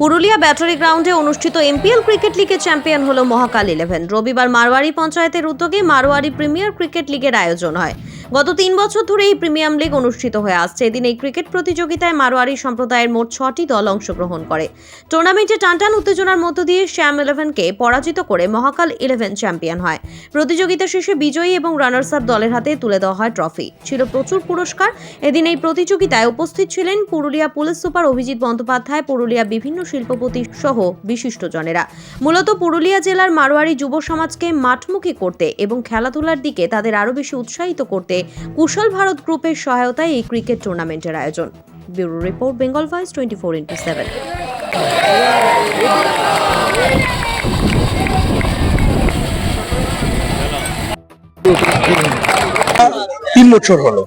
Purulia battery গ্রাউন্ডে অনুষ্ঠিত MPL cricket লিগে চ্যাম্পিয়ন হলো মহাকাল ইলেভেন। রবিবার মারোয়ারি পঞ্চায়েতের উদ্যোগে মারোয়ারি প্রিমিয়ার ক্রিকেট লিগের আয়োজন হয়। গত তিন বছর ধরে এই প্রিমিয়াম লিগ অনুষ্ঠিত হয়ে আসছে। এদিন এই ক্রিকেট প্রতিযোগিতায় মারোয়ারি সম্প্রদায়ের মোট ছটি দল অংশগ্রহণ করে। টুর্নামেন্টে টানটান উত্তেজনার মধ্য দিয়ে শ্যাম ইলেভেনকে পরাজিত করে মহাকাল ইলেভেন চ্যাম্পিয়ন হয়। প্রতিযোগিতা শেষে বিজয়ী এবং রানার্স আপ দলের হাতে তুলে দেওয়া হয় ট্রফি। ছিল প্রচুর পুরস্কার। এদিন এই প্রতিযোগিতায় উপস্থিত ছিলেন পুরুলিয়া পুলিশ সুপার অভিজিৎ বন্দ্যোপাধ্যায়, পুরুলিয়া বিভিন্ন শিল্পপতি সহ বিশিষ্টজনেরা। মূলত পুরুলিয়া জেলার মারোয়ারি যুব সমাজকে মাঠমুখী করতে এবং খেলাধুলার দিকে তাদের আরও বেশি উৎসাহিত করতে কুশল ভারত গ্রুপের সহায়তায় এই ক্রিকেট টুর্নামেন্টের আয়োজন। Bureau report, Bengal voice, twenty four into seven. তিন বছর হলো।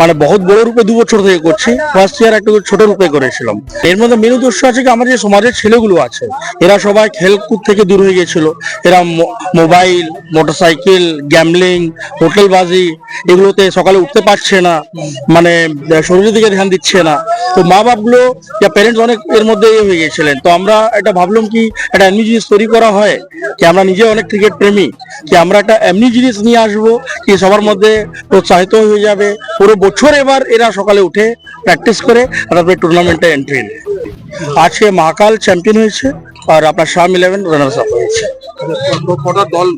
মানে বহুত বড় রূপে, দু বছর থেকে করছি। ফার্স্ট ইয়ার একটা ছোট রূপে করেছিলাম। এর মধ্যে মেন উদ্দেশ্য আছে কি, আমাদের যে সমাজের ছেলেগুলো আছে, এরা সবাই খেলকুদ থেকে দূর হয়ে গেছিল এরা মোবাইল, মোটরসাইকেল গ্যামলিং হোটেলবাজি, এগুলোতে সকালে উঠতে পারছে না। মানে শরীরের দিকে ধ্যান দিচ্ছে না। তো মা বাপগুলো, যা প্যারেন্টস অনেক এর মধ্যে ইয়ে হয়ে গিয়েছিলেন। তো আমরা এটা ভাবলাম কি, একটা এমনি জিনিস তৈরি করা হয় কি আমরা নিজে অনেক ক্রিকেট প্রেমী কি আমরা একটা এমনি জিনিস নিয়ে আসব কি সবার মধ্যে প্রোৎসাহিত হয়ে যাবে। পুরো বছর এবার এরা সকালে উঠে প্র্যাকটিস করে, তারপরে টুর্নামেন্টে এন্ট্রি নেয়। আজকে মহাকাল চ্যাম্পিয়ন হয়েছে। আর আপনার শাম ইলেভেন রানার্স আপ হয়েছে কটা দল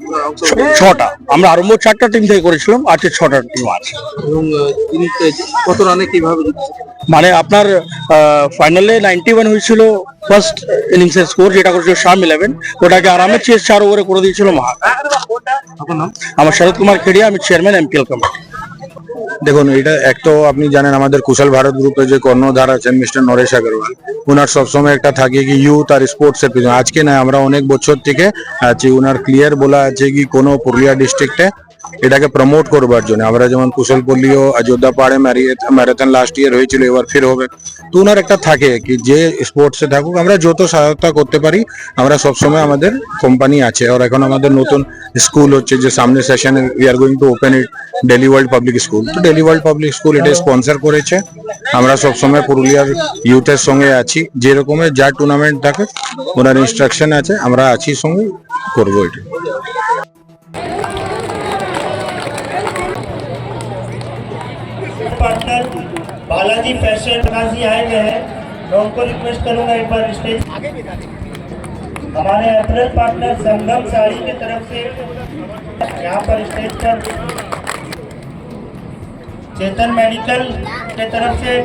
ছটা। আমরা আরম্ভ চারটা টিম থেকে করেছিলাম আজকে ছটা টিম আছে। এবং তিনি কত রানে কীভাবে মানে আপনার ফাইনালে নাইনটি ওয়ান হয়েছিল ফার্স্ট ইনিংসের স্কোর যেটা করেছিল শাম ইলেভেন ওটাকে আরামে চেস চার ওভারে করে দিয়েছিল মহা আমার শরৎ কুমার খেড়িয়া আমি চেয়ারম্যান এমপিএল কমিটি দেখুন, এটা এক তো আপনি জানেন আমাদের কুশল ভারত গ্রুপের যে কর্ণধার আছেন মিস্টার নরেশ আগরওয়াল ওনার সবসময় একটা থাকে কি ইউথ আর স্পোর্টস এর পিছনে। আজকে না আমরা অনেক বছর থেকে আছি ওনার ক্লিয়ার বলা আছে কি কোনো পুরুলিয়া ডিস্ট্রিক্টে এটাকে প্রমোট করবার জন্য। আমরা যেমন কুশলপল্লীও অযোধ্যা পাহাড়ে ম্যারাথন লাস্ট ইয়ার হয়েছিল, এবার ফির হবে। তো ওনার একটা থাকে কি, যে স্পোর্টসে থাকুক, আমরা যত সহায়তা করতে পারি, আমরা সবসময় আমাদের কোম্পানি আছে। আর এখন আমাদের নতুন স্কুল হচ্ছে যে সামনে সেশনে we are going to open it Delhi world public school তো ডেলি ওয়ার্ল্ড পাবলিক স্কুল এটা স্পন্সর করেছে। আমরা সবসময় পুরুলিয়ার ইউথের সঙ্গে আছি। যেরকমের যা টুর্নামেন্ট থাকে, ওনার ইনস্ট্রাকশন আছে, আমরা আছি সঙ্গে করব এটা। पार्टनर बालाजी फ़ैशन गाजी आए हुए हैं, मैं उनको रिक्वेस्ट करूँगा एक बार स्टेज हमारे अप्रैल पार्टनर संगम साड़ी की तरफ़ से यहाँ पर स्टेज पर चेतन मेडिकल के तरफ़ से